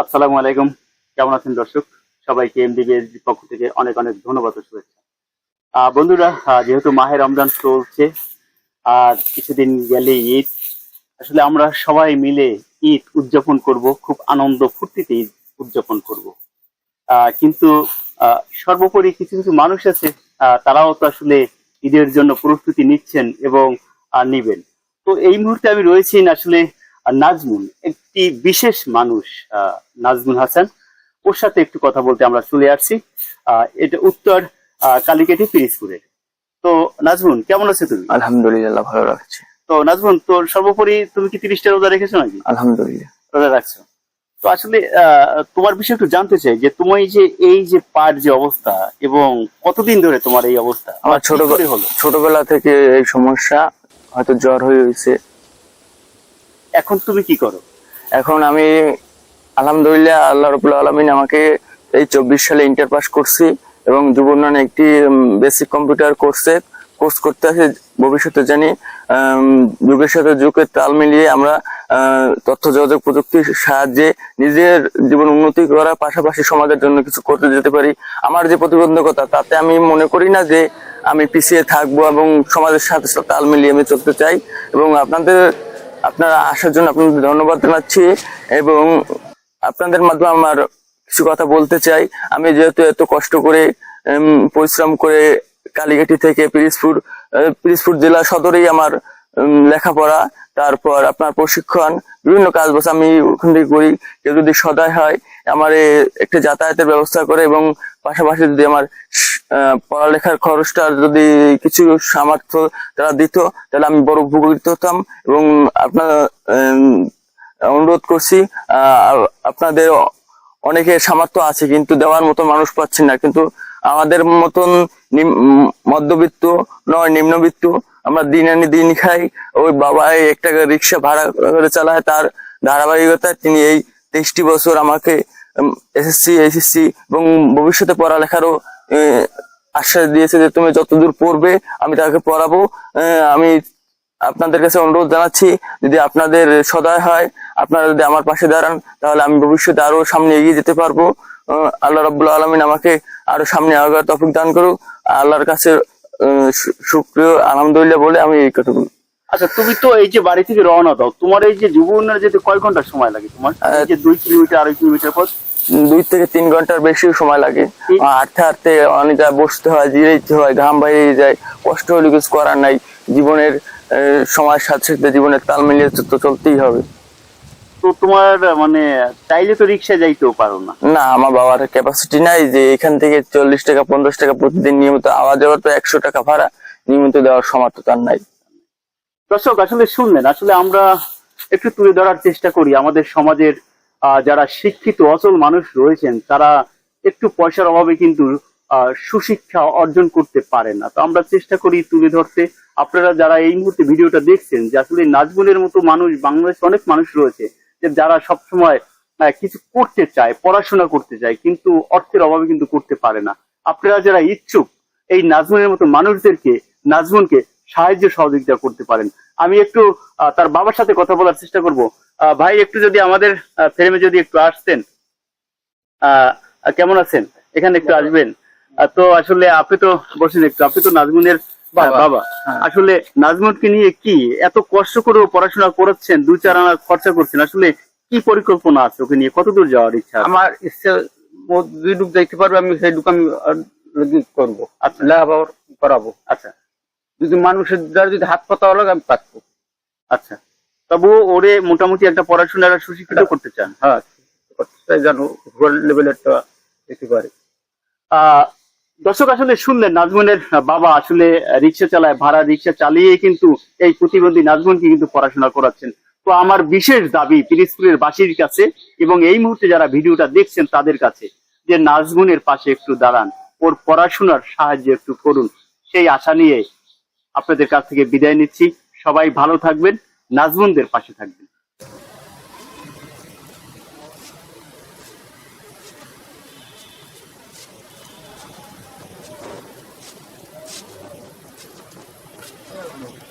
আসসালামু আলাইকুম। কেমন আছেন দর্শক? সবাইকে এমডিবিএস পক্ষ থেকে অনেক অনেক ধন্যবাদ ও শুভেচ্ছা। বন্ধুরা যেহেতু মাহে রমজান চলছে, আর কিছুদিন গেলে ঈদ, আসলে আমরা সবাই মিলে ঈদ উদযাপন করব, খুব আনন্দ ফুর্তিতে ঈদ উদযাপন করব। কিন্তু সর্বোপরি কিছু কিছু মানুষ আছে তারাও তো আসলে ঈদের জন্য প্রস্তুতি নিচ্ছেন এবং নিবেন। তো এই মুহূর্তে আমি রয়েছি আসলে নাজমুন একটি বিশেষ মানুষ নাজমুন হাসান। ওর সাথে একটু কথা বলতে আমরা চলে আসছি। এটা উত্তর কালিকাটি পিরিজপুরে। তো নাজমুন কেমন আছো তুমি? আলহামদুলিল্লাহ ভালো লাগছে তো নাজমুন তোর সর্বোপরি তুমি কি তিরিশটা রোজা রেখেছো নাকি? আলহামদুলিল্লাহ। রোজা রাখছো। তো আসলে আহ, তোমার বিষয়ে একটু জানতে চাই যে তুমি যে এই যে পার যে অবস্থা এবং কতদিন ধরে তোমার এই অবস্থা আমার ছোট ছোটবেলা থেকে এই সমস্যা হয়তো জ্বর হয়ে হয়েছে এখন তুমি কি করো? এখন আমি, আলহামদুলিল্লাহ, আল্লাহ রবুল্লা আলমিন আমাকে এই চব্বিশ সালে ইন্টার পাস করছি এবং যুব উন্নয়নে একটি বেসিক কম্পিউটার কোর্সে কোর্স করতে আছে। ভবিষ্যতে জানি যুগের সাথে যুগের তাল মিলিয়ে আমরা তথ্য, যোগাযোগ প্রযুক্তির সাহায্যে নিজের জীবন উন্নতি করার পাশাপাশি সমাজের জন্য কিছু করতে যেতে পারি। আমার যে প্রতিবন্ধকতা, তাতে আমি মনে করি না যে আমি পিছিয়ে থাকব এবং সমাজের সাথে তাল মিলিয়ে আমি চলতে চাই। এবং আপনাদের আপনারা আসার জন্য আপনাদের ধন্যবাদ জানাচ্ছি এবং আপনাদের মাধ্যমে আমার কিছু কথা বলতে চাই। আমি যেহেতু এত কষ্ট করে পরিশ্রম করে কালীঘাটি থেকে পিরিজপুর পিরিজপুর জেলা সদরেই আমার লেখাপড়া। তারপর আপনার প্রশিক্ষণ, বিভিন্ন কাজ বাজ আমি ওখান থেকে করি। কেউ যদি সদায় হয়, আমার একটা যাতায়াতের ব্যবস্থা করে এবং পাশাপাশি যদি আমার পড়ালেখার খরচটা যদি কিছু সামর্থ্য তারা দিত, তাহলে আমি বড় উপকৃত হতাম এবং আপনার অনুরোধ করছি আপনাদের অনেকের সামর্থ্য আছে, কিন্তু দেওয়ার মতো মানুষ পাচ্ছেন না। কিন্তু আমাদের মতন মধ্যবিত্ত নয়, নিম্নবিত্ত, আমরা দিন আনি দিন খাই। ওই বাবা একটা রিক্সা ভাড়া করে চালায়, তার ধারাবাহিকতায় তিনি এই তেইশটি বছর আমাকে এসএসসি এসএসসি এবং ভবিষ্যতে পড়ালেখারও আশ্বাস দিয়েছে যে তুমি যতদূর পড়বে আমি তাকে পড়াবো। আমি আপনাদের কাছে অনুরোধ জানাচ্ছি যদি আপনাদের সদয় হয় আপনারা যদি আমার পাশে দাঁড়ান তাহলে আমি ভবিষ্যতে আরও সামনে এগিয়ে যেতে পারব। আল্লাহ রাব্বুল আলমিন আমাকে আরও সামনে আগার তফিক দান করুক। আল্লাহর কাছে শু- আলহামদুলিল্লাহ বলে আমি এই কথা বলি আচ্ছা তুমি তো এই যে বাড়ি থেকে রওনা দাও তোমার এই যে যুব উন্নয়নে যেতে কয় ঘণ্টা সময় লাগে তোমার? দুই কিলোমিটার আড়াই কিলোমিটার পথ? দুই থেকে তিন ঘণ্টার বেশি সময় লাগে। হাঁটতে হাঁটতে অনেক বসতে হয় জিরাইতে হয় ঘাম বাইরে যায় কষ্ট হলে কিছু করার নাই। জীবনের সময়ের সাথে সাথে জীবনের তাল মিলিয়ে তো- চলতেই হবে। তো তোমার মানে চাইলে তো রিক্সা যাইতেও পারো না। না আমার বাবার ক্যাপাসিটি নাই যে এখান থেকে চল্লিশ টাকা পঞ্চাশ টাকা প্রতিদিন নিয়মিত আওয়া যাওয়ার তো একশো টাকা ভাড়া নিয়মিত দেওয়ার সমর্থ তার নাই। দর্শক আসলে শুনলেন আসলে আমরা একটু তুলে ধরার চেষ্টা করি আমাদের সমাজের যারা শিক্ষিত, অচল মানুষ রয়েছেন, তারা একটু পয়সার অভাবে কিন্তু সুশিক্ষা অর্জন করতে পারে না। তো আমরা চেষ্টা করি তুলে ধরতে। আপনারা যারা এই মুহূর্তে ভিডিওটা দেখছেন, যে আসলে নাজমুলের মতো মানুষ, বাংলাদেশে অনেক মানুষ রয়েছে, যে যারা সবসময় কিছু করতে চায়, পড়াশোনা করতে চায়, কিন্তু অর্থের অভাবে কিন্তু করতে পারে না। আপনারা যারা ইচ্ছুক, এই নাজমুনের মতো মানুষদেরকে নাজমুনকে সাহায্য সহযোগিতা করতে পারেন। আমি একটু তার বাবার সাথে কথা বলার চেষ্টা করব। ভাই একটু যদি আমাদের ফ্রেমে যদি একটু আসতেন আহ, কেমন আছেন? এখানে একটু আসবেন। তো আসলে আপনি তো বলছেন একটু আপনি তো নাজমুনের বাবা। হ্যাঁ। আসলে নাজমুনকে নিয়ে কি এত কষ্ট করেও পড়াশোনা করাচ্ছেন দুই চার আনা খরচা করছেন আসলে কি পরিকল্পনা আছে ওকে নিয়ে? কতদূর যাওয়ার ইচ্ছা আমার ইচ্ছে দুই ডুব যাইতে পারবে আমি সেই ডুক আমি করব। আচ্ছা। করাবো। আচ্ছা। যদি মানুষের দ্বারা যদি হাত পাতা লাগে আমি পারব আচ্ছা। তবুও ওরে মোটামুটি একটা পড়াশোনার সুশিক্ষিত করতে চান। হ্যাঁ তাই জানো ওয়ার্ল্ড লেভেলেরটা যেতে পারে দর্শক আসলে শুনলেন নাজমুনের বাবা আসলে রিক্সা চালায় ভাড়া রিক্সা চালিয়ে কিন্তু এই প্রতিবন্ধী নাজমুনকে কিন্তু পড়াশোনা করাচ্ছেন। তো আমার বিশেষ দাবি পিরিজপুরের বাসীর কাছে এবং এই মুহূর্তে যারা ভিডিওটা দেখছেন তাদের কাছে যে নাজমুনের পাশে একটু দাঁড়ান ওর পড়াশোনার সাহায্য একটু করুন। সেই আশা নিয়ে আপনাদের কাছ থেকে বিদায় নিচ্ছি। সবাই ভালো থাকবেন। নাজমুনদের পাশে থাকবেন।